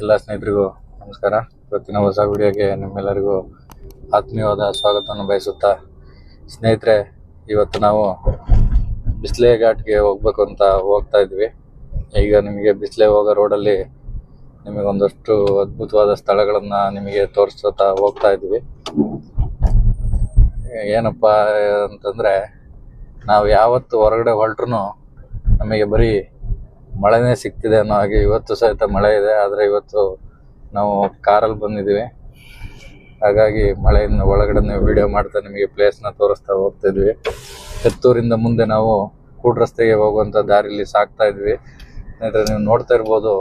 ಎಲ್ಲ ಸ್ನೇಹಿತರಿಗೂ ನಮಸ್ಕಾರ. ಇವತ್ತಿನ ಹೊಸ ವಿಡಿಯೋಗೆ ನಿಮ್ಮೆಲ್ಲರಿಗೂ ಆತ್ಮೀಯವಾದ ಸ್ವಾಗತವನ್ನು ಬಯಸುತ್ತಾ ಸ್ನೇಹಿತರೆ, ಇವತ್ತು ನಾವು ಬಿಸ್ಲೆ ಘಾಟ್ಗೆ ಹೋಗ್ಬೇಕು ಅಂತ ಹೋಗ್ತಾ ಇದ್ವಿ. ಈಗ ನಿಮಗೆ ಬಿಸ್ಲೆ ಹೋಗೋ ರೋಡಲ್ಲಿ ನಿಮಗೆ ಒಂದಷ್ಟು ಅದ್ಭುತವಾದ ಸ್ಥಳಗಳನ್ನು ನಿಮಗೆ ತೋರಿಸ್ತಾ ಹೋಗ್ತಾ ಇದ್ವಿ. ಏನಪ್ಪ ಅಂತಂದರೆ, ನಾವು ಯಾವತ್ತು ಹೊರಗಡೆ ಹೊರಟ್ರು ನಮಗೆ ಬರೀ ಮಳೆನೇ ಸಿಗ್ತಿದೆ ಅನ್ನೋ ಹಾಗೆ ಇವತ್ತು ಸಹಿತ ಮಳೆ ಇದೆ, ಆದರೆ ಇವತ್ತು ನಾವು ಕಾರಲ್ಲಿ ಬಂದಿದ್ದೀವಿ. ಹಾಗಾಗಿ ಮಳೆಯನ್ನು ಒಳಗಡೆ ವಿಡಿಯೋ ಮಾಡ್ತಾ ನಿಮಗೆ ಪ್ಲೇಸ್ನ ತೋರಿಸ್ತಾ ಹೋಗ್ತಿದ್ವಿ ಎತ್ತೂರಿಂದ ಮುಂದೆ ನಾವು ಕೂಡ ರಸ್ತೆಗೆ ಹೋಗುವಂಥ ದಾರಿಲಿ ಸಾಕ್ತಾ ಇದ್ವಿ. ಅಂದರೆ ನೀವು ನೋಡ್ತಾ ಇರ್ಬೋದು,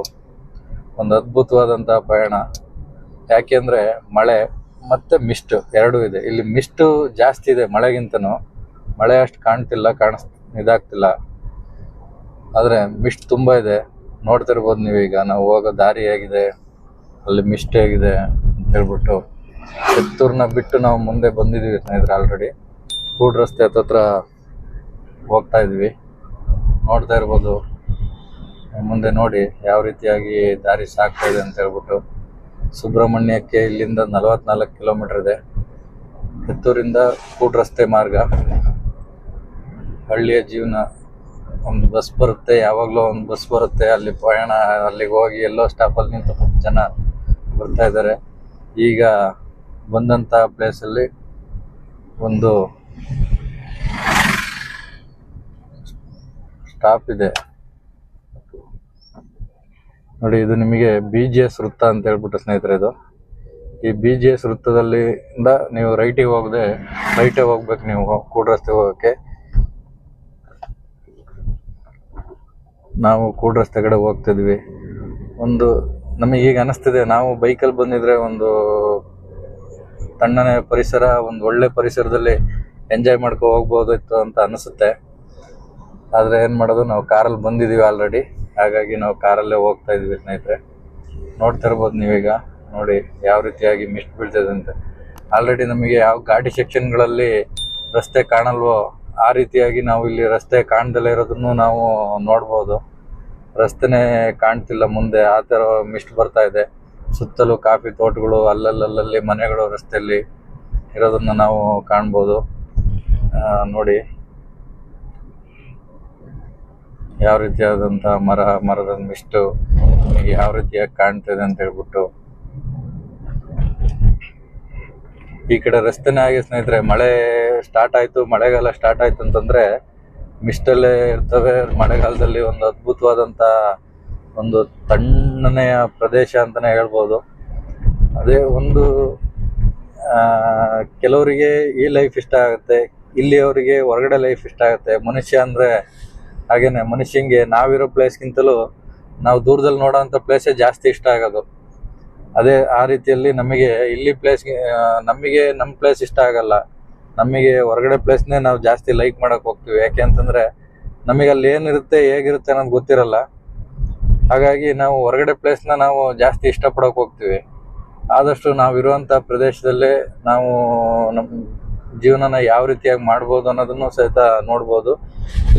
ಒಂದು ಅದ್ಭುತವಾದಂಥ ಪಯಣ. ಯಾಕೆಂದರೆ ಮಳೆ ಮತ್ತು ಮಿಸ್ಟು ಎರಡೂ ಇದೆ. ಇಲ್ಲಿ ಮಿಸ್ಟು ಜಾಸ್ತಿ ಇದೆ ಮಳೆಗಿಂತನೂ. ಮಳೆ ಅಷ್ಟು ಕಾಣ್ತಿಲ್ಲ, ಕಾಣಿಸ್ ಇದಾಗ್ತಿಲ್ಲ. ಆದರೆ ಮಿಸ್ಟ್ ತುಂಬ ಇದೆ. ನೋಡ್ತಿರ್ಬೋದು ನೀವೀಗ, ನಾವು ಹೋಗೋ ದಾರಿ ಹೇಗಿದೆ, ಅಲ್ಲಿ ಮಿಸ್ಟ್ ಹೇಗಿದೆ ಅಂತ ಹೇಳ್ಬಿಟ್ಟು ಚಿತ್ತೂರನ್ನ ಬಿಟ್ಟು ನಾವು ಮುಂದೆ ಬಂದಿದ್ದೀವಿ ಸ್ನೇಹಿತರೆ ಆಲ್ರೆಡಿ ಕೂಡ ರಸ್ತೆ ಹತ್ತತ್ರ ಹೋಗ್ತಾ ಇದ್ವಿ. ನೋಡ್ತಾ ಇರ್ಬೋದು. ಮುಂದೆ ನೋಡಿ ಯಾವ ರೀತಿಯಾಗಿ ದಾರಿ ಸಾಕ್ತಾ ಇದೆ ಅಂತ ಹೇಳ್ಬಿಟ್ಟು. ಸುಬ್ರಹ್ಮಣ್ಯಕ್ಕೆ ಇಲ್ಲಿಂದ ನಲವತ್ನಾಲ್ಕು ಕಿಲೋಮೀಟರ್ ಇದೆ. ಕಿತ್ತೂರಿಂದ ಕೂಡ ರಸ್ತೆ ಮಾರ್ಗ. ಹಳ್ಳಿಯ ಜೀವನ. ಒಂದು ಬಸ್ ಬರುತ್ತೆ, ಯಾವಾಗಲೂ ಒಂದು ಬಸ್ ಬರುತ್ತೆ, ಅಲ್ಲಿ ಪ್ರಯಾಣ, ಅಲ್ಲಿಗೆ ಹೋಗಿ ಎಲ್ಲೋ ಸ್ಟಾಪಲ್ಲಿ ನಿಂತು ಜನ ಬರ್ತಾ ಇದ್ದಾರೆ. ಈಗ ಬಂದಂಥ ಪ್ಲೇಸಲ್ಲಿ ಒಂದು ಸ್ಟಾಪ್ ಇದೆ. ನೋಡಿ, ಇದು ನಿಮಗೆ ಬಿ ಜಿ ಎಸ್ ವೃತ್ತ ಅಂತ ಹೇಳ್ಬಿಟ್ಟು ಸ್ನೇಹಿತರೆ ಇದು. ಈ ಬಿ ಜಿ ಎಸ್ ವೃತ್ತದಲ್ಲಿ ನೀವು ರೈಟಿಗೆ ಹೋಗದೆ ರೈಟೇ ಹೋಗ್ಬೇಕು ನೀವು, ಕೂಡ ರಸ್ತೆ ಹೋಗೋಕ್ಕೆ. ನಾವು ಕೂಡ ರಸ್ತೆ ಕಡೆ ಹೋಗ್ತಿದ್ವಿ. ಒಂದು ನಮಗೆ ಈಗ ಅನಿಸ್ತಿದೆ, ನಾವು ಬೈಕಲ್ಲಿ ಬಂದಿದ್ರೆ ಒಂದು ತಣ್ಣನೆ ಪರಿಸರ, ಒಂದು ಒಳ್ಳೆ ಪರಿಸರದಲ್ಲಿ ಎಂಜಾಯ್ ಮಾಡ್ಕೊ ಹೋಗ್ಬೋದಿತ್ತು ಅಂತ ಅನಿಸುತ್ತೆ. ಆದರೆ ಏನು ಮಾಡೋದು, ನಾವು ಕಾರಲ್ಲಿ ಬಂದಿದ್ದೀವಿ ಆಲ್ರೆಡಿ ಹಾಗಾಗಿ ನಾವು ಕಾರಲ್ಲೇ ಹೋಗ್ತಾ ಇದ್ವಿ ಸ್ನೇಹಿತರೆ. ನೋಡ್ತಾ ಇರ್ಬೋದು ನೀವೀಗ, ನೋಡಿ ಯಾವ ರೀತಿಯಾಗಿ ಮಿಸ್ಟ್ ಬೀಳ್ತದೆ ಅಂತ. ಆಲ್ರೆಡಿ ನಮಗೆ ಯಾವ ಗಾಡಿ ಸೆಕ್ಷನ್ಗಳಲ್ಲಿ ರಸ್ತೆ ಕಾಣಲ್ವೋ ಆ ರೀತಿಯಾಗಿ ನಾವು ಇಲ್ಲಿ ರಸ್ತೆ ಕಾಣ್ದಲೇ ಇರೋದನ್ನು ನಾವು ನೋಡ್ಬೋದು. ರಸ್ತೆನೇ ಕಾಣ್ತಿಲ್ಲ ಮುಂದೆ, ಆ ಥರ ಮಿಸ್ಟ್ ಬರ್ತಾ ಇದೆ. ಸುತ್ತಲೂ ಕಾಫಿ ತೋಟಗಳು, ಅಲ್ಲಲ್ಲಲ್ಲಿ ಮನೆಗಳು ರಸ್ತೆಯಲ್ಲಿ ಇರೋದನ್ನ ನಾವು ಕಾಣ್ಬೋದು. ನೋಡಿ. ಯಾವ ರೀತಿಯಾದಂಥ ಮರ, ಮರದ ಮಿಸ್ಟು, ಯಾವ ರೀತಿಯಾಗಿ ಕಾಣ್ತಿದೆ ಅಂತ ಹೇಳ್ಬಿಟ್ಟು. ಈ ಕಡೆ ರಸ್ತೆನೇ ಆಗಿ ಸ್ನೇಹಿತರೆ ಮಳೆ ಸ್ಟಾರ್ಟ್ ಆಯ್ತು ಮಳೆಗಾಲ ಸ್ಟಾರ್ಟ್ ಆಯ್ತು ಅಂತಂದ್ರೆ ಮಿಸ್ಟಲ್ಲೇ ಇರ್ತವೆ. ಮಳೆಗಾಲದಲ್ಲಿ ಒಂದು ಅದ್ಭುತವಾದಂಥ ಒಂದು ತಣ್ಣನೆಯ ಪ್ರದೇಶ ಅಂತಾನೆ ಹೇಳ್ಬೋದು. ಅದೇ ಒಂದು ಆ, ಕೆಲವರಿಗೆ ಈ ಲೈಫ್ ಇಷ್ಟ ಆಗುತ್ತೆ ಇಲ್ಲಿಯವರಿಗೆ ಹೊರಗಡೆ ಲೈಫ್ ಇಷ್ಟ ಆಗುತ್ತೆ. ಮನುಷ್ಯ ಅಂದ್ರೆ ಹಾಗೇನೆ ಮನುಷ್ಯಂಗೆ ನಾವಿರೋ ಪ್ಲೇಸ್ಗಿಂತಲೂ ನಾವು ದೂರದಲ್ಲಿ ನೋಡೋಂಥ ಪ್ಲೇಸೇ ಜಾಸ್ತಿ ಇಷ್ಟ ಆಗೋದು. ಅದೇ ಆ ರೀತಿಯಲ್ಲಿ ನಮಗೆ ಇಲ್ಲಿ ಪ್ಲೇಸ್ ನಮಗೆ ನಮ್ಮ ಪ್ಲೇಸ್ ಇಷ್ಟ ಆಗಲ್ಲ. ನಮಗೆ ಹೊರಗಡೆ ಪ್ಲೇಸ್ನೇ ನಾವು ಜಾಸ್ತಿ ಲೈಕ್ ಮಾಡೋಕೆ ಹೋಗ್ತೀವಿ. ಯಾಕೆ ಅಂತಂದ್ರೆ ನಮಗೆ ಅಲ್ಲಿ ಏನಿರುತ್ತೆ, ಹೇಗಿರುತ್ತೆ ಅನ್ನೋದು ಗೊತ್ತಿರಲ್ಲ. ಹಾಗಾಗಿ ನಾವು ಹೊರಗಡೆ ಪ್ಲೇಸ್ನ ನಾವು ಜಾಸ್ತಿ ಇಷ್ಟಪಡೋಕೆ ಹೋಗ್ತೀವಿ. ಆದಷ್ಟು ನಾವಿರುವಂಥ ಪ್ರದೇಶದಲ್ಲೇ ನಾವು ನಮ್ಮ ಜೀವನನ ಯಾವ ರೀತಿಯಾಗಿ ಮಾಡ್ಬೋದು ಅನ್ನೋದನ್ನು ಸಹಿತ ನೋಡ್ಬೋದು.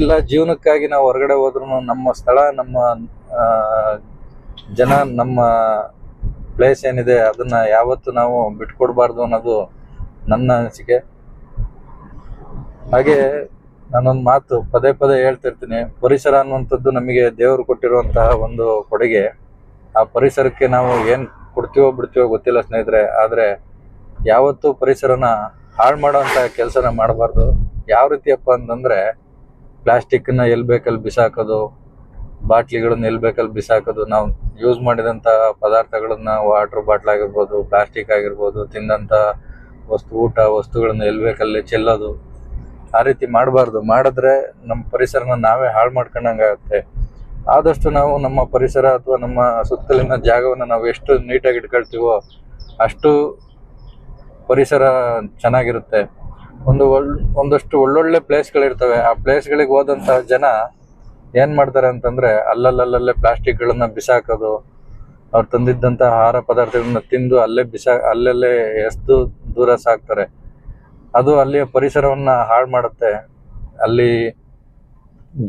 ಇಲ್ಲ, ಜೀವನಕ್ಕಾಗಿ ನಾವು ಹೊರಗಡೆ ಹೋದ್ರೂ ನಮ್ಮ ಸ್ಥಳ, ನಮ್ಮ ಜನ, ನಮ್ಮ ಪ್ಲೇಸ್ ಏನಿದೆ, ಅದನ್ನ ಯಾವತ್ತು ನಾವು ಬಿಟ್ಕೊಡ್ಬಾರ್ದು ಅನ್ನೋದು ನನ್ನ ಅನಿಸಿಕೆ. ಹಾಗೆ ನಾನೊಂದು ಮಾತು ಪದೇ ಪದೇ ಹೇಳ್ತಿರ್ತೀನಿ. ಪರಿಸರ ಅನ್ನುವಂಥದ್ದು ನಮಗೆ ದೇವರು ಕೊಟ್ಟಿರುವಂತಹ ಒಂದು ಕೊಡುಗೆ. ಆ ಪರಿಸರಕ್ಕೆ ನಾವು ಏನು ಕೊಡ್ತೀವೋ ಬಿಡ್ತೀವೋ ಗೊತ್ತಿಲ್ಲ ಸ್ನೇಹಿತರೆ, ಆದ್ರೆ ಯಾವತ್ತೂ ಪರಿಸರನ ಹಾಳು ಮಾಡೋವಂಥ ಕೆಲಸನ ಮಾಡಬಾರ್ದು. ಯಾವ ರೀತಿಯಪ್ಪ ಅಂತಂದ್ರೆ, ಪ್ಲಾಸ್ಟಿಕ್ನ ಎಲ್ಲಿ ಬೇಕಲ್ಲಿ ಬಿಸಾಕೋದು ಬಾಟ್ಲಿಗಳನ್ನ ಎಲ್ಲಿ ಬೇಕಲ್ಲಿ ಬಿಸಾಕೋದು, ನಾವು ಯೂಸ್ ಮಾಡಿದಂಥ ಪದಾರ್ಥಗಳನ್ನ ವಾಟರ್ ಬಾಟ್ಲ್ ಆಗಿರ್ಬೋದು ಪ್ಲಾಸ್ಟಿಕ್ ಆಗಿರ್ಬೋದು ತಿಂದಂಥ ವಸ್ತು, ಊಟ ವಸ್ತುಗಳನ್ನ ಎಲ್ಲಿ ಬೇಕಲ್ಲಿ ಚೆಲ್ಲೋದು. ಆ ರೀತಿ ಮಾಡಬಾರ್ದು. ಮಾಡಿದ್ರೆ ನಮ್ಮ ಪರಿಸರನ ನಾವೇ ಹಾಳು ಮಾಡ್ಕೊಂಡಂಗಾಗುತ್ತೆ ಆದಷ್ಟು ನಾವು ನಮ್ಮ ಪರಿಸರ ಅಥವಾ ನಮ್ಮ ಸುತ್ತಲಿನ ಜಾಗವನ್ನು ನಾವು ಎಷ್ಟು ನೀಟಾಗಿ ಇಟ್ಕೊಳ್ತೀವೋ ಅಷ್ಟು ಪರಿಸರ ಚೆನ್ನಾಗಿರುತ್ತೆ. ಒಂದು ಒಳ್, ಒಂದಷ್ಟು ಒಳ್ಳೊಳ್ಳೆ ಪ್ಲೇಸ್ಗಳಿರ್ತವೆ ಆ ಪ್ಲೇಸ್ಗಳಿಗೆ ಹೋದಂಥ ಜನ ಏನ್ ಮಾಡ್ತಾರೆ ಅಂತಂದ್ರೆ ಅಲ್ಲಲ್ಲಲ್ಲೇ ಪ್ಲಾಸ್ಟಿಕ್ ಗಳನ್ನ ಬಿಸಾಕೋದು, ಅವ್ರು ತಂದಿದ್ದಂತ ಆಹಾರ ಪದಾರ್ಥಗಳನ್ನ ತಿಂದು ಅಲ್ಲೇ ಬಿಸಾ, ಅಲ್ಲಲ್ಲೇ ಎಸ್ದು ದೂರ ಸಾಕ್ತಾರೆ. ಅದು ಅಲ್ಲಿಯ ಪರಿಸರವನ್ನ ಹಾಳು ಮಾಡುತ್ತೆ. ಅಲ್ಲಿ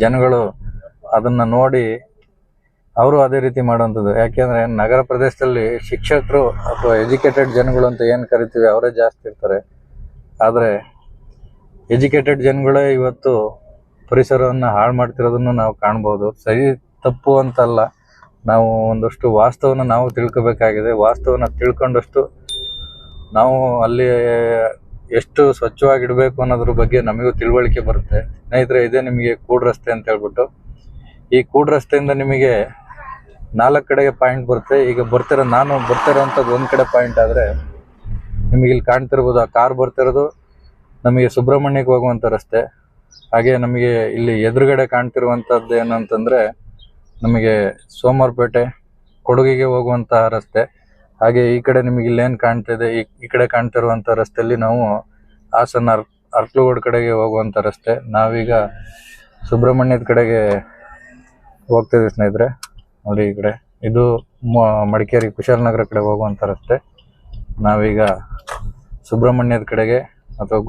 ಜನಗಳು ಅದನ್ನ ನೋಡಿ ಅವರು ಅದೇ ರೀತಿ ಮಾಡುವಂಥದ್ದು. ಯಾಕೆಂದ್ರೆ ನಗರ ಪ್ರದೇಶದಲ್ಲಿ ಶಿಕ್ಷಕರು ಅಥವಾ ಎಜುಕೇಟೆಡ್ ಜನಗಳು ಅಂತ ಏನು ಕರಿತೀವಿ, ಅವರೇ ಜಾಸ್ತಿ ಇರ್ತಾರೆ. ಆದರೆ ಎಜುಕೇಟೆಡ್ ಜನಗಳೇ ಇವತ್ತು ಪರಿಸರವನ್ನು ಹಾಳು ಮಾಡ್ತಿರೋದನ್ನು ನಾವು ಕಾಣ್ಬೋದು. ಸರಿ, ತಪ್ಪು ಅಂತಲ್ಲ. ನಾವು ಒಂದಷ್ಟು ವಾಸ್ತವನ ನಾವು ತಿಳ್ಕೊಬೇಕಾಗಿದೆ. ವಾಸ್ತವನ ತಿಳ್ಕೊಂಡಷ್ಟು ನಾವು ಅಲ್ಲಿ ಎಷ್ಟು ಸ್ವಚ್ಛವಾಗಿಡಬೇಕು ಅನ್ನೋದ್ರ ಬಗ್ಗೆ ನಮಗೂ ತಿಳುವಳಿಕೆ ಬರುತ್ತೆ. ಸ್ನೇಹಿತರೆ, ಇದೇ ನಿಮಗೆ ಕೂಡ್ ರಸ್ತೆ ಅಂತ ಹೇಳ್ಬಿಟ್ಟು. ಈ ಕೂಡ್ ರಸ್ತೆಯಿಂದ ನಿಮಗೆ ನಾಲ್ಕು ಕಡೆಗೆ ಪಾಯಿಂಟ್ ಬರುತ್ತೆ. ಈಗ ಬರ್ತಿರೋ, ನಾನು ಬರ್ತಿರೋಂಥದ್ದು ಒಂದು ಕಡೆ ಪಾಯಿಂಟ್ ಆದರೆ ನಿಮಗೆ ಇಲ್ಲಿ ಕಾಣ್ತಿರ್ಬೋದು. ಆ ಕಾರ್ ಬರ್ತಿರೋದು ನಮಗೆ ಸುಬ್ರಹ್ಮಣ್ಯಕ್ಕೆ ಹೋಗುವಂಥ ರಸ್ತೆ. ಹಾಗೆ ನಮಗೆ ಇಲ್ಲಿ ಎದುರುಗಡೆ ಕಾಣ್ತಿರುವಂಥದ್ದು ಏನಂತಂದರೆ ನಮಗೆ ಸೋಮವಾರಪೇಟೆ ಕೊಡಗಿಗೆ ಹೋಗುವಂತಹ ರಸ್ತೆ. ಹಾಗೆ ಈ ಕಡೆ ನಿಮಗೆ ಇಲ್ಲೇನು ಕಾಣ್ತಿದೆ ಈ ಈ ಕಡೆ ಕಾಣ್ತಿರುವಂಥ ರಸ್ತೆಯಲ್ಲಿ ನಾವು ಹಾಸನ ಅರ್, ಅರ್ಕಲಗೋಡ್ ಕಡೆಗೆ ಹೋಗುವಂಥ ರಸ್ತೆ. ನಾವೀಗ ಸುಬ್ರಹ್ಮಣ್ಯದ ಕಡೆಗೆ ಹೋಗ್ತಿದ್ವಿ ಸ್ನೇಹಿತರೆ. ನೋಡಿ ಈ ಕಡೆ. ಇದು ಮಡಿಕೇರಿ ಕುಶಾಲನಗರ ಕಡೆ ಹೋಗುವಂಥ ರಸ್ತೆ. ನಾವೀಗ ಸುಬ್ರಹ್ಮಣ್ಯದ ಕಡೆಗೆ ಅಥವಾ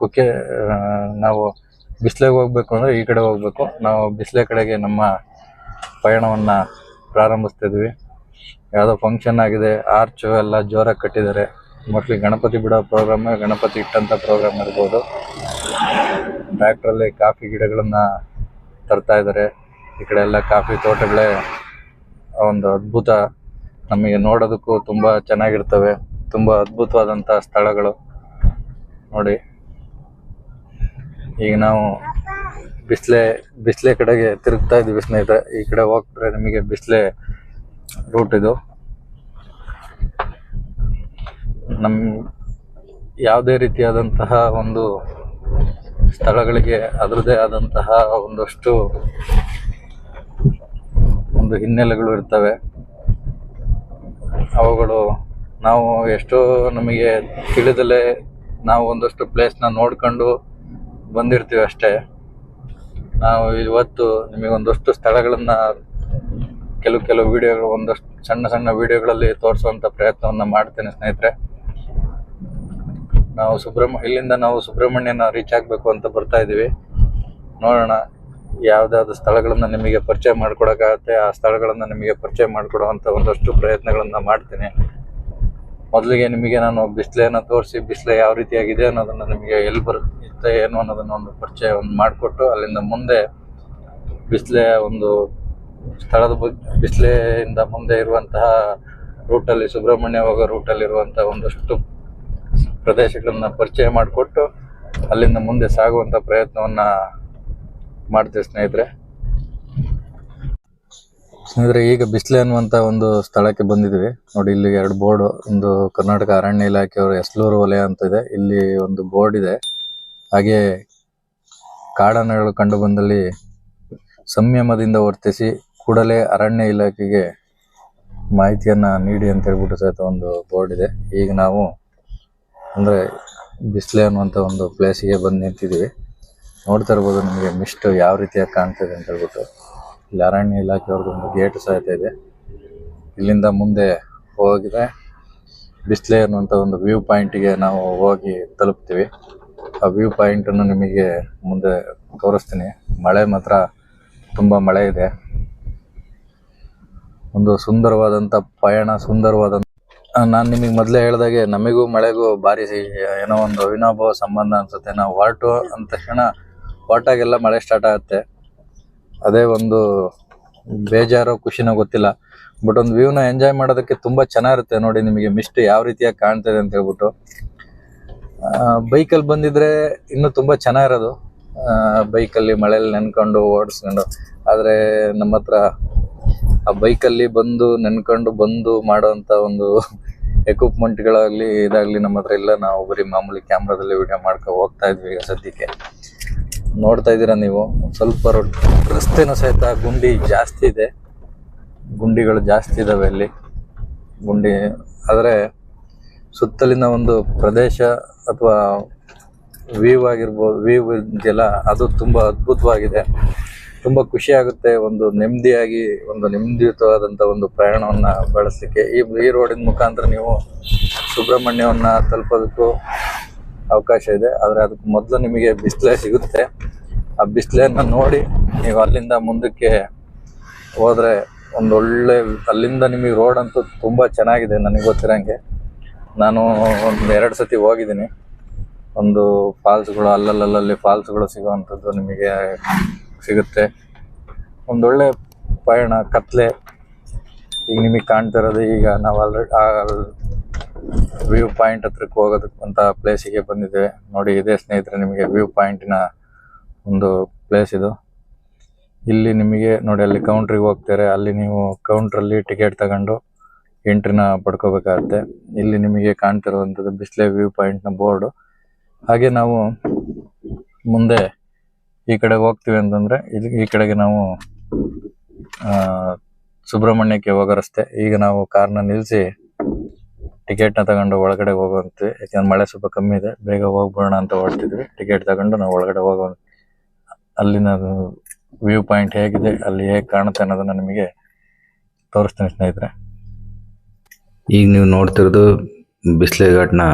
ಕುಕ್ಕೆ ನಾವು ಬಿಸ್ಲೆಗೆ ಹೋಗ್ಬೇಕು ಅಂದರೆ ಈ ಕಡೆ ಹೋಗ್ಬೇಕು. ನಾವು ಬಿಸ್ಲೆ ಕಡೆಗೆ ನಮ್ಮ ಪಯಣವನ್ನು ಪ್ರಾರಂಭಿಸ್ತಿದ್ವಿ. ಯಾವುದೋ ಫಂಕ್ಷನ್ ಆಗಿದೆ ಆರ್ಚು ಎಲ್ಲ ಜೋರಾಗಿ ಕಟ್ಟಿದ್ದಾರೆ. ಮೋಸ್ಟ್ಲಿ ಗಣಪತಿ ಬಿಡೋ ಪ್ರೋಗ್ರಾಮ್ ಗಣಪತಿ ಇಟ್ಟಂಥ ಪ್ರೋಗ್ರಾಮ್ ಇರ್ಬೋದು. ಟ್ರ್ಯಾಕ್ಟ್ರಲ್ಲಿ ಕಾಫಿ ಗಿಡಗಳನ್ನು ತರ್ತಾ ಇದ್ದಾರೆ. ಈ ಕಡೆ ಎಲ್ಲ ಕಾಫಿ ತೋಟಗಳೇ ಒಂದು ಅದ್ಭುತ, ನಮಗೆ ನೋಡೋದಕ್ಕೂ ತುಂಬ ಚೆನ್ನಾಗಿರ್ತವೆ. ತುಂಬ ಅದ್ಭುತವಾದಂಥ ಸ್ಥಳಗಳು. ನೋಡಿ. ಈಗ ನಾವು ಬಿಸಿಲೆ ಬಿಸಿಲೆ ಕಡೆಗೆ ತಿರುಗ್ತಾ ಇದ್ವಿ ಸ್ನೇಹಿತರೆ. ಈ ಕಡೆ ಹೋಗ್ತಾರೆ ನಿಮಗೆ ಬಿಸಿಲೆ ರೂಟ್ ಇದು. ನಮ್ ಯಾವುದೇ ರೀತಿಯಾದಂತಹ ಒಂದು ಸ್ಥಳಗಳಿಗೆ ಅದರದೇ ಆದಂತಹ ಒಂದಷ್ಟು ಒಂದು ಹಿನ್ನೆಲೆಗಳು ಇರ್ತವೆ. ಅವುಗಳು ನಾವು ಎಷ್ಟೋ ನಮಗೆ ತಿಳಿದಲೇ ನಾವು ಒಂದಷ್ಟು ಪ್ಲೇಸ್ನ ನೋಡ್ಕೊಂಡು ಬಂದಿರ್ತೀವಿ ಅಷ್ಟೇ. ನಾವು ಇವತ್ತು ನಿಮಗೆ ಒಂದಷ್ಟು ಸ್ಥಳಗಳನ್ನ, ಕೆಲವು ಕೆಲವು ವಿಡಿಯೋಗಳು, ಒಂದಷ್ಟು ಸಣ್ಣ ಸಣ್ಣ ವಿಡಿಯೋಗಳಲ್ಲಿ ತೋರಿಸುವಂತ ಪ್ರಯತ್ನವನ್ನ ಮಾಡ್ತೇನೆ ಸ್ನೇಹಿತರೆ. ನಾವು ಸುಬ್ರಹ್ಮ, ಇಲ್ಲಿಂದ ನಾವು ಸುಬ್ರಹ್ಮಣ್ಯನ ರೀಚ್ ಆಗಬೇಕು ಅಂತ ಬರ್ತಾ ಇದ್ದೀವಿ. ನೋಡೋಣ ಯಾವ್ದಾವ್ದು ಸ್ಥಳಗಳನ್ನ ನಿಮಗೆ ಪರಿಚಯ ಮಾಡ್ಕೊಡಕ್ಕಾಗತ್ತೆ ಆ ಸ್ಥಳಗಳನ್ನ ನಿಮಗೆ ಪರಿಚಯ ಮಾಡ್ಕೊಡುವಂತ ಒಂದಷ್ಟು ಪ್ರಯತ್ನಗಳನ್ನ ಮಾಡ್ತೇನೆ. ಮೊದಲಿಗೆ ನಿಮಗೆ ನಾನು ಬಿಸಿಲೆನ ತೋರಿಸಿ, ಬಿಸಿಲೆ ಯಾವ ರೀತಿಯಾಗಿದೆ ಅನ್ನೋದನ್ನ ನಿಮಗೆ ಎಲ್ಲಿ ಬರುತ್ತೆ? ಏನು ಅನ್ನೋದನ್ನ ಒಂದು ಪರಿಚಯ ಒಂದು ಮಾಡಿಕೊಟ್ಟು ಅಲ್ಲಿಂದ ಮುಂದೆ ಬಿಸಿಲೆ ಒಂದು ಸ್ಥಳದ ಬಗ್ಗೆ ಬಿಸಿಲೆಯಿಂದ ಮುಂದೆ ಇರುವಂತಹ ರೂಟಲ್ಲಿ, ಸುಬ್ರಹ್ಮಣ್ಯ ಹೋಗೋ ಇರುವಂತಹ ಒಂದಷ್ಟು ಪ್ರದೇಶಗಳನ್ನ ಪರಿಚಯ ಮಾಡಿಕೊಟ್ಟು ಅಲ್ಲಿಂದ ಮುಂದೆ ಸಾಗುವಂತ ಪ್ರಯತ್ನವನ್ನ ಮಾಡ್ತೀವಿ ಸ್ನೇಹಿತರೆ. ಸ್ನೇಹಿತರೆ, ಈಗ ಬಿಸಿಲೆ ಅನ್ನುವಂತ ಒಂದು ಸ್ಥಳಕ್ಕೆ ಬಂದಿದ್ದೀವಿ. ನೋಡಿ, ಇಲ್ಲಿ ಎರಡು ಬೋರ್ಡ್, ಒಂದು ಕರ್ನಾಟಕ ಅರಣ್ಯ ಇಲಾಖೆಯವರು ಎಸ್ಲೂರು ವಲಯ ಅಂತ ಇದೆ. ಇಲ್ಲಿ ಒಂದು ಬೋರ್ಡ್ ಇದೆ. ಹಾಗೆ ಕಾಡಾನೆಗಳು ಕಂಡು ಬಂದಲ್ಲಿ ಸಂಯಮದಿಂದ ವರ್ತಿಸಿ ಕೂಡಲೇ ಅರಣ್ಯ ಇಲಾಖೆಗೆ ಮಾಹಿತಿಯನ್ನ ನೀಡಿ ಅಂತ ಹೇಳ್ಬಿಟ್ಟು ಸಹಿತ ಒಂದು ಬೋರ್ಡ್ ಇದೆ. ಈಗ ನಾವು ಅಂದ್ರೆ ಬಿಸ್ಲೆ ಅನ್ನುವಂಥ ಒಂದು ಪ್ಲೇಸಿಗೆ ಬಂದು ನಿಂತಿದ್ದೀವಿ. ನೋಡ್ತಾ ಇರ್ಬೋದು ನಿಮಗೆ ಮಿಸ್ಟ್ ಯಾವ ರೀತಿಯಾಗಿ ಕಾಣ್ತಿದೆ ಅಂತ ಹೇಳ್ಬಿಟ್ಟು. ಇಲ್ಲಿ ಅರಣ್ಯ ಇಲಾಖೆಯವ್ರದ್ದು ಒಂದು ಗೇಟ್ ಸಹಿತ ಇದೆ. ಇಲ್ಲಿಂದ ಮುಂದೆ ಹೋಗಿದೆ ಬಿಸ್ಲೆ ಅನ್ನುವಂಥ ಒಂದು ವ್ಯೂ ಪಾಯಿಂಟಿಗೆ ನಾವು ಹೋಗಿ ತಲುಪ್ತೀವಿ. ಆ ವ್ಯೂ ಪಾಯಿಂಟನ್ನು ನಿಮಗೆ ಮುಂದೆ ತೋರಿಸ್ತೀನಿ. ಮಳೆ ಮಾತ್ರ ತುಂಬ ಮಳೆ ಇದೆ. ಒಂದು ಸುಂದರವಾದಂಥ ಪಯಣ ಸುಂದರವಾದಂಥ ನಾನು ನಿಮಗೆ ಮೊದಲೇ ಹೇಳಿದಾಗೆ ನಮಗೂ ಮಳೆಗೂ ಭಾರಿ ಏನೋ ಒಂದು ಅವಿನಾಭಾವ ಸಂಬಂಧ ಅನ್ಸುತ್ತೆ. ನಾವು ವಾಟು ಅಂದ ತಕ್ಷಣ ಹೊರಟಾಗೆಲ್ಲ ಮಳೆ ಸ್ಟಾರ್ಟ್ ಆಗುತ್ತೆ. ಅದೇ ಒಂದು ಬೇಜಾರೋ ಖುಷಿನೋ ಗೊತ್ತಿಲ್ಲ. ಬಟ್ ಒಂದು ವ್ಯೂನ ಎಂಜಾಯ್ ಮಾಡೋದಕ್ಕೆ ತುಂಬಾ ಚೆನ್ನಾಗಿರುತ್ತೆ. ನೋಡಿ, ನಿಮಗೆ ಮಿಸ್ಟ್ ಯಾವ ರೀತಿಯಾಗಿ ಕಾಣ್ತಿದೆ ಅಂತ ಹೇಳ್ಬಿಟ್ಟು. ಬೈಕಲ್ಲಿ ಬಂದಿದ್ರೆ ಇನ್ನೂ ತುಂಬಾ ಚೆನ್ನಾಗಿರೋದು. ಬೈಕಲ್ಲಿ ಮಳೆಯಲ್ಲಿ ನೆನ್ಕೊಂಡು ಓಡಿಸ್ಕೊಂಡು, ಆದರೆ ನಮ್ಮ ಹತ್ರ ಆ ಬೈಕಲ್ಲಿ ಬಂದು ನೆನ್ಕೊಂಡು ಬಂದು ಮಾಡೋವಂಥ ಒಂದು ಎಕ್ವಿಪ್ಮೆಂಟ್ಗಳಾಗಲಿ ಇದಾಗಲಿ ನಮ್ಮ ಹತ್ರ ಇಲ್ಲ. ನಾವು ಬರೀ ಮಾಮೂಲಿ ಕ್ಯಾಮ್ರಾದಲ್ಲಿ ವಿಡಿಯೋ ಮಾಡ್ಕೊ ಹೋಗ್ತಾ ಇದ್ವಿ ಈಗ ಸದ್ಯಕ್ಕೆ. ನೋಡ್ತಾ ಇದ್ದೀರಾ ನೀವು? ಸ್ವಲ್ಪ ರಸ್ತೆನೂ ಸಹಿತ ಗುಂಡಿ ಜಾಸ್ತಿ ಇದೆ. ಗುಂಡಿಗಳು ಜಾಸ್ತಿ ಇದಾವೆ ಅಲ್ಲಿ. ಗುಂಡಿ, ಆದರೆ ಸುತ್ತಲಿನ ಒಂದು ಪ್ರದೇಶ ಅಥವಾ ವ್ಯೂ ಆಗಿರ್ಬೋದು ವ್ಯೂ ಇದೆಯಲ್ಲ, ಅದು ತುಂಬ ಅದ್ಭುತವಾಗಿದೆ. ತುಂಬ ಖುಷಿಯಾಗುತ್ತೆ, ಒಂದು ನೆಮ್ಮದಿಯಾಗಿ, ಒಂದು ನೆಮ್ಮದಿಯುತವಾದಂಥ ಒಂದು ಪ್ರಯಾಣವನ್ನು ಬಳಸಲಿಕ್ಕೆ. ಈ ಈ ರೋಡಿನ ಮುಖಾಂತರ ನೀವು ಸುಬ್ರಹ್ಮಣ್ಯವನ್ನು ತಲುಪೋದಕ್ಕೂ ಅವಕಾಶ ಇದೆ. ಆದರೆ ಅದಕ್ಕೆ ಮೊದಲು ನಿಮಗೆ ಬಿಸಿಲೆ ಸಿಗುತ್ತೆ. ಆ ಬಿಸಿಲೆಯನ್ನು ನೋಡಿ ನೀವು ಅಲ್ಲಿಂದ ಮುಂದಕ್ಕೆ ಹೋದರೆ ಒಂದೊಳ್ಳೆ, ಅಲ್ಲಿಂದ ನಿಮಗೆ ರೋಡ್ ಅಂತೂ ತುಂಬ ಚೆನ್ನಾಗಿದೆ, ನನಗೆ ಗೊತ್ತಿರಂಗೆ. ನಾನು ಒಂದು ಎರಡು ಸತಿ ಹೋಗಿದ್ದೀನಿ. ಒಂದು ಫಾಲ್ಸ್ಗಳು, ಅಲ್ಲಲ್ಲಲ್ಲಿ ಫಾಲ್ಸ್ಗಳು ಸಿಗುವಂಥದ್ದು ನಿಮಗೆ ಸಿಗುತ್ತೆ. ಒಂದೊಳ್ಳೆ ಪಯಣ, ಕತ್ಲೆ. ಈಗ ನಿಮಗೆ ಕಾಣ್ತಾ ಇರೋದು ಈಗ ನಾವು ಆಲ್ರೆಡಿ ವ್ಯೂ ಪಾಯಿಂಟ್ ಹತ್ರಕ್ಕೆ ಹೋಗೋದಕ್ಕಂಥ ಪ್ಲೇಸಿಗೆ ಬಂದಿದ್ದೇವೆ. ನೋಡಿ, ಇದೇ ಸ್ನೇಹಿತರೆ, ನಿಮಗೆ ವ್ಯೂ ಪಾಯಿಂಟಿನ ಒಂದು ಪ್ಲೇಸ್ ಇದು. ಇಲ್ಲಿ ನಿಮಗೆ ನೋಡಿ, ಅಲ್ಲಿ ಕೌಂಟ್ರಿಗೆ ಹೋಗ್ತಾರೆ. ಅಲ್ಲಿ ನೀವು ಕೌಂಟ್ರಲ್ಲಿ ಟಿಕೆಟ್ ತಗೊಂಡು ಎಂಟ್ರಿನ ಪಡ್ಕೋಬೇಕಾಗತ್ತೆ. ಇಲ್ಲಿ ನಿಮಗೆ ಕಾಣ್ತಿರುವಂಥದ್ದು ಬಿಸ್ಲೆ ವ್ಯೂ ಪಾಯಿಂಟ್ನ ಬೋರ್ಡು. ಹಾಗೆ ನಾವು ಮುಂದೆ ಈ ಕಡೆ ಹೋಗ್ತೀವಿ ಅಂತಂದ್ರೆ, ಇಲ್ಲಿ ಈ ಕಡೆಗೆ ನಾವು ಸುಬ್ರಹ್ಮಣ್ಯಕ್ಕೆ ಹೋಗೋ ರಸ್ತೆ. ಈಗ ನಾವು ಕಾರ್ನ ನಿಲ್ಲಿಸಿ ಟಿಕೆಟ್ನ ತಗೊಂಡು ಒಳಗಡೆ ಹೋಗುವಂತೆ, ಯಾಕಂದ್ರೆ ಮಳೆ ಸ್ವಲ್ಪ ಕಮ್ಮಿ ಇದೆ. ಬೇಗ ಹೋಗ್ಬಿಡೋಣ ಅಂತ ಹೊರಟಿದ್ವಿ. ಟಿಕೆಟ್ ತಗೊಂಡು ನಾವು ಒಳಗಡೆ ಹೋಗೋ ಅಲ್ಲಿನ ವ್ಯೂ ಪಾಯಿಂಟ್ ಹೇಗಿದೆ, ಅಲ್ಲಿ ಹೇಗೆ ಕಾಣುತ್ತೆ ಅನ್ನೋದನ್ನ ನಿಮಗೆ ತೋರಿಸ್ತೀನಿ ಸ್ನೇಹಿತರೆ. ಈಗ ನೀವು ನೋಡ್ತಿರೋದು ಬಿಸ್ಲೆ ಘಾಟ್ನ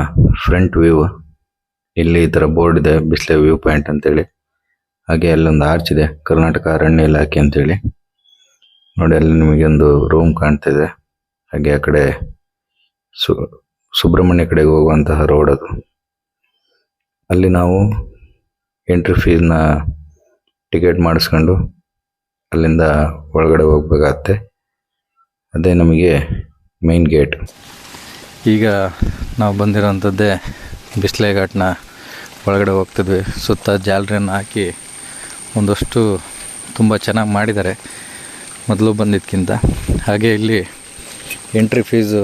ಫ್ರಂಟ್ ವ್ಯೂ. ಇಲ್ಲಿ ಈ ಥರ ಬೋರ್ಡ್ ಇದೆ, ಬಿಸ್ಲೆ ವ್ಯೂ ಪಾಯಿಂಟ್ ಅಂತೇಳಿ. ಹಾಗೆ ಅಲ್ಲೊಂದು ಆರ್ಚ್ ಇದೆ, ಕರ್ನಾಟಕ ಅರಣ್ಯ ಇಲಾಖೆ ಅಂತೇಳಿ. ನೋಡಿ, ಅಲ್ಲಿ ನಿಮಗೆ ಒಂದು ರೂಮ್ ಕಾಣ್ತಿದೆ ಹಾಗೆ ಆ ಕಡೆ ಸು, ಸುಬ್ರಹ್ಮಣ್ಯ ಕಡೆಗೆ ಹೋಗುವಂತಹ ರೋಡ್ ಅದು. ಅಲ್ಲಿ ನಾವು ಎಂಟ್ರಿ ಫೀಸ್ನ ಟಿಕೆಟ್ ಮಾಡಿಸ್ಕೊಂಡು ಅಲ್ಲಿಂದ ಒಳಗಡೆ ಹೋಗ್ಬೇಕಾಗತ್ತೆ. ಅದೇ ನಮಗೆ ಮೈನ್ ಗೇಟ್ ಈಗ ನಾವು ಬಂದಿರೋಂಥದ್ದೇ ಬಿಸ್ಲೆ ಘಾಟ್ನ ಒಳಗಡೆ ಹೋಗ್ತಿದ್ವಿ. ಸುತ್ತ ಜಾಲರಿಯನ್ನು ಹಾಕಿ ಒಂದಷ್ಟು ತುಂಬ ಚೆನ್ನಾಗಿ ಮಾಡಿದ್ದಾರೆ. ಮೊದಲು ಬಂದಿದ್ದಕ್ಕಿಂತ ಹಾಗೆ ಇಲ್ಲಿ ಎಂಟ್ರಿ ಫೀಸು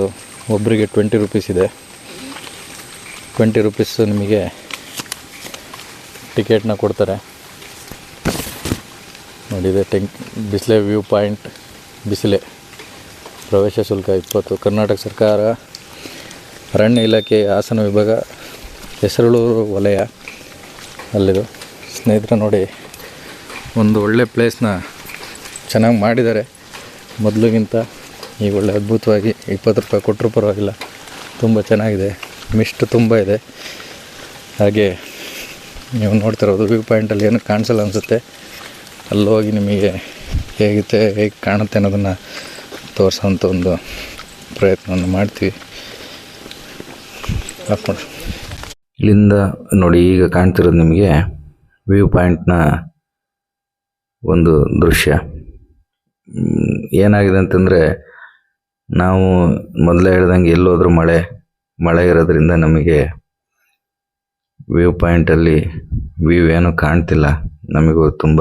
ಒಬ್ಬರಿಗೆ ಟ್ವೆಂಟಿ ರುಪೀಸ್ ಇದೆ. ಟ್ವೆಂಟಿ ರುಪೀಸು ನಿಮಗೆ ಟಿಕೆಟ್ನ ಕೊಡ್ತಾರೆ. ನೋಡಿದೆ ಟೆಂಕ್ ಬಿಸಿಲೆ ವ್ಯೂ ಪಾಯಿಂಟ್ ಬಿಸಿಲೆ. ಪ್ರವೇಶ ಶುಲ್ಕ ಇಪ್ಪತ್ತು. ಕರ್ನಾಟಕ ಸರ್ಕಾರ ಅರಣ್ಯ ಇಲಾಖೆ ಹಾಸನ ವಿಭಾಗ ಹೆಸರಳೂರು ವಲಯ ಅಲ್ಲಿದು ಸ್ನೇಹಿತರೆ ನೋಡಿ ಒಂದು ಒಳ್ಳೆ ಪ್ಲೇಸ್ನ ಚೆನ್ನಾಗಿ ಮಾಡಿದ್ದಾರೆ. ಮೊದಲಿಗಿಂತ ಈಗ ಒಳ್ಳೆ ಅದ್ಭುತವಾಗಿ ಇಪ್ಪತ್ತು ರೂಪಾಯಿ ಕೊಟ್ಟರು ಪರವಾಗಿಲ್ಲ. ತುಂಬ ಚೆನ್ನಾಗಿದೆ. ಮಿಸ್ಟ್ ತುಂಬ ಇದೆ. ಹಾಗೆ ನೀವು ನೋಡ್ತಿರೋದು ವ್ಯೂ ಪಾಯಿಂಟಲ್ಲಿ ಏನು ಕಾಣಿಸಲ್ಲ ಅನಿಸುತ್ತೆ. ಅಲ್ಲೋಗಿ ನಿಮಗೆ ಹೇಗಿದೆ ಹೇಗೆ ಕಾಣುತ್ತೆ ಅನ್ನೋದನ್ನು ತೋರಿಸೋಂಥ ಒಂದು ಪ್ರಯತ್ನವನ್ನು ಮಾಡ್ತೀವಿ. ಇಲ್ಲಿಂದ ನೋಡಿ, ಈಗ ಕಾಣ್ತಿರೋದು ನಿಮಗೆ ವ್ಯೂ ಪಾಯಿಂಟ್ನ ಒಂದು ದೃಶ್ಯ. ಏನಾಗಿದೆ ಅಂತಂದರೆ, ನಾವು ಮೊದಲೇ ಹೇಳ್ದಂಗೆ ಎಲ್ಲೋದ್ರೂ ಮಳೆ ಮಳೆ ಇರೋದ್ರಿಂದ ನಮಗೆ ವ್ಯೂ ಪಾಯಿಂಟಲ್ಲಿ ವ್ಯೂ ಏನೂ ಕಾಣ್ತಿಲ್ಲ. ನಮಗೂ ತುಂಬ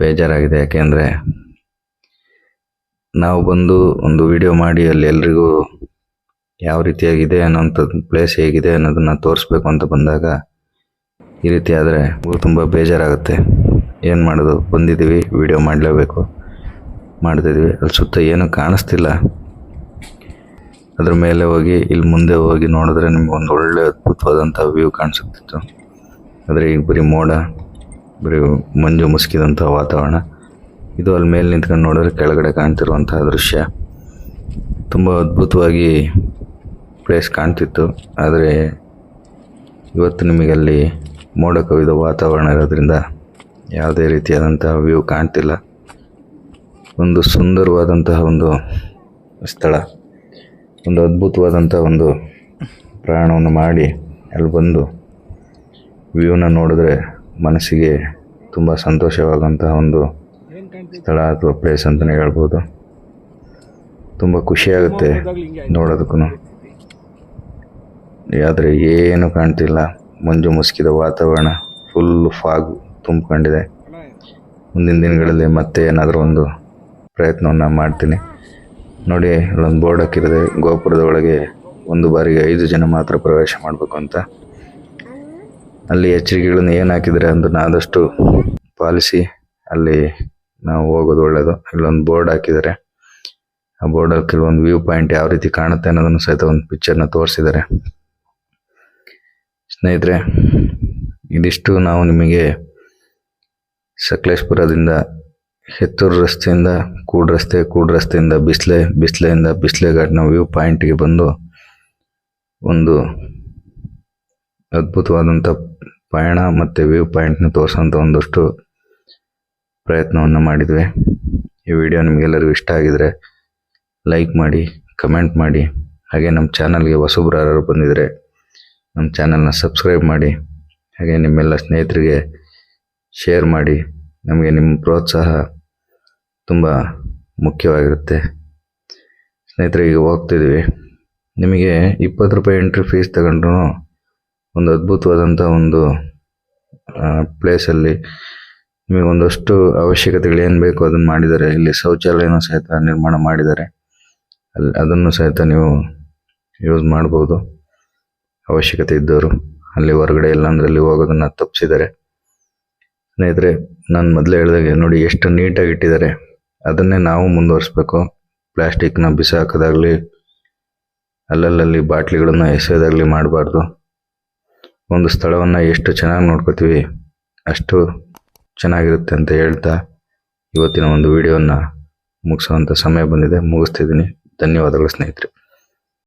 ಬೇಜಾರಾಗಿದೆ. ಯಾಕೆಂದರೆ ನಾವು ಬಂದು ಒಂದು ವಿಡಿಯೋ ಮಾಡಿ ಅಲ್ಲಿ ಎಲ್ರಿಗೂ ಯಾವ ರೀತಿಯಾಗಿದೆ ಅನ್ನೋಂಥದ್ದು ಪ್ಲೇಸ್ ಹೇಗಿದೆ ಅನ್ನೋದನ್ನ ತೋರಿಸ್ಬೇಕು ಅಂತ ಬಂದಾಗ ಈ ರೀತಿ ಆದರೆ ತುಂಬ ಬೇಜಾರಾಗುತ್ತೆ. ಏನು ಮಾಡೋದು? ಬಂದಿದ್ದೀವಿ ವಿಡಿಯೋ ಮಾಡಲೇಬೇಕು. ಮಾಡ್ತಿದ್ವಿ ಅಲ್ಲಿ ಸುತ್ತ ಏನೂ ಕಾಣಿಸ್ತಿಲ್ಲ. ಅದ್ರ ಮೇಲೆ ಹೋಗಿ, ಇಲ್ಲಿ ಮುಂದೆ ಹೋಗಿ ನೋಡಿದ್ರೆ ನಿಮ್ಗೆ ಒಂದು ಒಳ್ಳೆ ಅದ್ಭುತವಾದಂಥ ವ್ಯೂ ಕಾಣಿಸುತ್ತಿತ್ತು. ಆದರೆ ಈಗ ಬರೀ ಮೋಡ, ಬರೀ ಮಂಜು ಮುಸುಕಿದಂಥ ವಾತಾವರಣ. ಇದು ಅಲ್ಲಿ ಮೇಲೆ ನಿಂತ್ಕೊಂಡು ನೋಡಿದ್ರೆ ಕೆಳಗಡೆ ಕಾಣ್ತಿರುವಂತಹ ದೃಶ್ಯ. ತುಂಬ ಅದ್ಭುತವಾಗಿ ಪ್ಲೇಸ್ ಕಾಣ್ತಿತ್ತು. ಆದರೆ ಇವತ್ತು ನಿಮಗೆ ಅಲ್ಲಿ ಮೋಡ ಕವಿದ ವಾತಾವರಣ ಇರೋದ್ರಿಂದ ಯಾವುದೇ ರೀತಿಯಾದಂತಹ ವ್ಯೂ ಕಾಣ್ತಿಲ್ಲ. ಒಂದು ಸುಂದರವಾದಂತಹ ಒಂದು ಸ್ಥಳ. ಒಂದು ಅದ್ಭುತವಾದಂಥ ಒಂದು ಪ್ರಯಾಣವನ್ನು ಮಾಡಿ ಅಲ್ಲಿ ಬಂದು ವ್ಯೂನ ನೋಡಿದ್ರೆ ಮನಸ್ಸಿಗೆ ತುಂಬ ಸಂತೋಷವಾದಂತಹ ಒಂದು ಸ್ಥಳ ಅಥವಾ ಪ್ಲೇಸ್ ಅಂತಲೇ ಹೇಳ್ಬೋದು. ತುಂಬ ಖುಷಿಯಾಗುತ್ತೆ ನೋಡೋದಕ್ಕೂ. ಆದರೆ ಏನು ಕಾಣ್ತಿಲ್ಲ. ಮಂಜು ಮುಸುಕಿದ ವಾತಾವರಣ ಫುಲ್ ಫಾಗ್ ತುಂಬಿಕೊಂಡಿದೆ. ಮುಂದಿನ ದಿನಗಳಲ್ಲಿ ಮತ್ತೆ ಏನಾದರೂ ಒಂದು ಪ್ರಯತ್ನವನ್ನು ಮಾಡ್ತೀನಿ. ನೋಡಿ, ಇಲ್ಲೊಂದು ಬೋರ್ಡ್ ಹಾಕಿರದೆ. ಗೋಪುರದ ಒಳಗೆ ಒಂದು ಬಾರಿಗೆ ಐದು ಜನ ಮಾತ್ರ ಪ್ರವೇಶ ಮಾಡಬೇಕು ಅಂತ. ಅಲ್ಲಿ ಎಚ್ಚರಿಕೆಗಳನ್ನು ಏನು ಹಾಕಿದರೆ ಅದನ್ನು ಆದಷ್ಟು ಪಾಲಿಸಿ ಅಲ್ಲಿ ನಾವು ಹೋಗೋದು ಒಳ್ಳೇದು. ಇಲ್ಲೊಂದು ಬೋರ್ಡ್ ಹಾಕಿದ್ದಾರೆ. ಆ ಬೋರ್ಡಲ್ಲಿ ಕೆಲವೊಂದು ವ್ಯೂ ಪಾಯಿಂಟ್ ಯಾವ ರೀತಿ ಕಾಣುತ್ತೆ ಅನ್ನೋದನ್ನು ಸಹಿತ ಒಂದು ಪಿಕ್ಚರ್ನ ತೋರಿಸಿದ್ದಾರೆ. ಸ್ನೇಹಿತರೆ, ಇದಿಷ್ಟು ನಾವು ನಿಮಗೆ ಸಕಲೇಶ್ಪುರದಿಂದ, ಹೆತ್ತೂರು ರಸ್ತೆಯಿಂದ, ಕೂಡ್ ರಸ್ತೆ, ಕೂಡ್ ರಸ್ತೆಯಿಂದ, ಬಿಸ್ಲೆ, ಬಿಸ್ಲೆಯಿಂದ ಬಿಸ್ಲೆ ಘಾಟ್ನ ವ್ಯೂ ಪಾಯಿಂಟ್ಗೆ ಬಂದು ಒಂದು ಅದ್ಭುತವಾದಂಥ ಪಯಣ ಮತ್ತು ವ್ಯೂ ಪಾಯಿಂಟ್ನ ತೋರಿಸೋಂಥ ಒಂದಷ್ಟು ಪ್ರಯತ್ನವನ್ನು ಮಾಡಿದ್ವಿ. ಈ ವಿಡಿಯೋ ನಿಮಗೆಲ್ಲರಿಗೂ ಇಷ್ಟ ಆಗಿದರೆ ಲೈಕ್ ಮಾಡಿ ಕಮೆಂಟ್ ಮಾಡಿ. ಹಾಗೆ ನಮ್ಮ ಚಾನಲ್ಗೆ ಹೊಸಬ್ರು ಯಾರು ಬಂದಿದ್ರೆ ನಮ್ಮ ಚಾನಲ್ನ ಸಬ್ಸ್ಕ್ರೈಬ್ ಮಾಡಿ. ಹಾಗೆ ನಿಮ್ಮೆಲ್ಲ ಸ್ನೇಹಿತರಿಗೆ ಶೇರ್ ಮಾಡಿ. ನಮಗೆ ನಿಮ್ಮ ಪ್ರೋತ್ಸಾಹ ತುಂಬ ಮುಖ್ಯವಾಗಿರುತ್ತೆ. ಸ್ನೇಹಿತರೆ, ಈಗ ಹೋಗ್ತಿದ್ವಿ ನಿಮಗೆ ಇಪ್ಪತ್ತು ರೂಪಾಯಿ ಎಂಟ್ರಿ ಫೀಸ್ ತಗೊಂಡ್ರು ಒಂದು ಅದ್ಭುತವಾದಂಥ ಒಂದು ಪ್ಲೇಸಲ್ಲಿ ನಿಮಗೆ ಒಂದಷ್ಟು ಅವಶ್ಯಕತೆಗಳು ಏನು ಬೇಕು ಅದನ್ನು ಮಾಡಿದ್ದಾರೆ ಇಲ್ಲಿ ಶೌಚಾಲಯನೂ ಸಹಿತ ನಿರ್ಮಾಣ ಮಾಡಿದ್ದಾರೆ ಅಲ್ಲಿ ಅದನ್ನು ಸಹಿತ ನೀವು ಯೂಸ್ ಮಾಡ್ಬೋದು. ಅವಶ್ಯಕತೆ ಇದ್ದವರು ಅಲ್ಲಿ ಹೊರಗಡೆ ಇಲ್ಲಾಂದ್ರೆ ಅಲ್ಲಿ ಹೋಗೋದನ್ನು ತಪ್ಪಿಸಿದ್ದಾರೆ ಸ್ನೇಹಿತರೆ, ನಾನು ಮೊದಲೇ ಹೇಳಿದಾಗ ನೋಡಿ ಎಷ್ಟು ನೀಟಾಗಿ ಇಟ್ಟಿದ್ದಾರೆ. ಅದನ್ನೇ ನಾವು ಮುಂದುವರಿಸ್ಬೇಕು. ಪ್ಲಾಸ್ಟಿಕ್ನ ಬಿಸಾಕೋದಾಗಲಿ ಅಲ್ಲಲ್ಲಲ್ಲಿ ಬಾಟ್ಲಿಗಳನ್ನು ಎಸೆಯೋದಾಗಲಿ ಮಾಡಬಾರ್ದು. ಒಂದು ಸ್ಥಳವನ್ನು ಎಷ್ಟು ಚೆನ್ನಾಗಿ ನೋಡ್ಕೋತೀವಿ, ಅಷ್ಟು ಚೆನ್ನಾಗಿರುತ್ತೆ ಅಂತ ಹೇಳ್ತಾ ಇವತ್ತಿನ ಒಂದು ವಿಡಿಯೋನ ಮುಗಿಸುವಂಥ ಸಮಯ ಬಂದಿದೆ. ಮುಗಿಸ್ತಿದ್ದೀನಿ. ಧನ್ಯವಾದಗಳು ಸ್ನೇಹಿತರೆ.